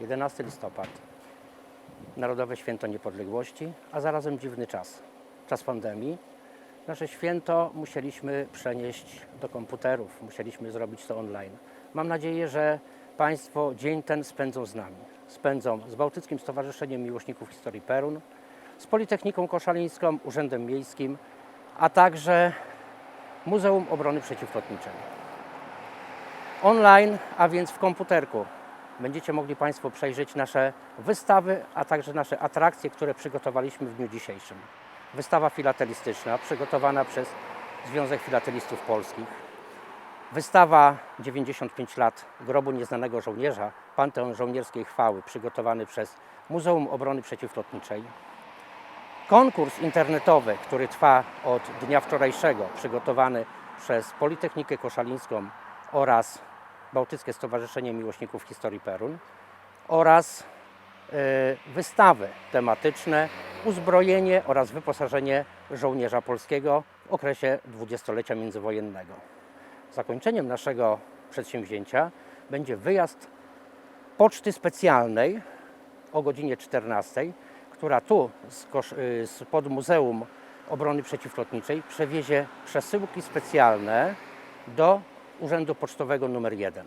11 listopad, Narodowe Święto Niepodległości, a zarazem dziwny czas, czas pandemii. Nasze święto musieliśmy przenieść do komputerów, musieliśmy zrobić to online. Mam nadzieję, że Państwo dzień ten spędzą z nami. Spędzą z Bałtyckim Stowarzyszeniem Miłośników Historii Perun, z Politechniką Koszalińską, Urzędem Miejskim, a także Muzeum Obrony Przeciwlotniczej. Online, a więc w komputerku, będziecie mogli Państwo przejrzeć nasze wystawy, a także nasze atrakcje, które przygotowaliśmy w dniu dzisiejszym. Wystawa filatelistyczna przygotowana przez Związek Filatelistów Polskich. Wystawa 95 lat Grobu Nieznanego Żołnierza, Panteon Żołnierskiej Chwały, przygotowany przez Muzeum Obrony Przeciwlotniczej. Konkurs internetowy, który trwa od dnia wczorajszego, przygotowany przez Politechnikę Koszalińską oraz Bałtyckie Stowarzyszenie Miłośników Historii Perun oraz e, wystawy tematyczne, uzbrojenie oraz wyposażenie żołnierza polskiego w okresie dwudziestolecia międzywojennego. Zakończeniem naszego przedsięwzięcia będzie wyjazd poczty specjalnej o godzinie 14, która tu z y, spod Muzeum Obrony Przeciwlotniczej przewiezie przesyłki specjalne do Urzędu Pocztowego nr 1.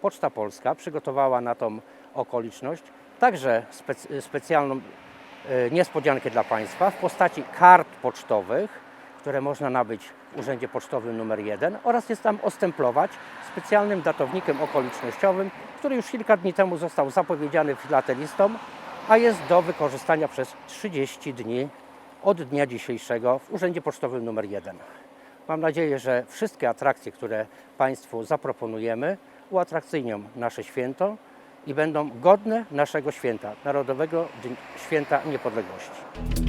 Poczta Polska przygotowała na tą okoliczność także spec- specjalną y, niespodziankę dla Państwa w postaci kart pocztowych, które można nabyć w Urzędzie Pocztowym nr 1 oraz jest tam ostemplować specjalnym datownikiem okolicznościowym, który już kilka dni temu został zapowiedziany filatelistom, a jest do wykorzystania przez 30 dni od dnia dzisiejszego w Urzędzie Pocztowym nr 1. Mam nadzieję, że wszystkie atrakcje, które Państwu zaproponujemy, uatrakcyjnią nasze święto i będą godne naszego święta, Narodowego Święta Niepodległości.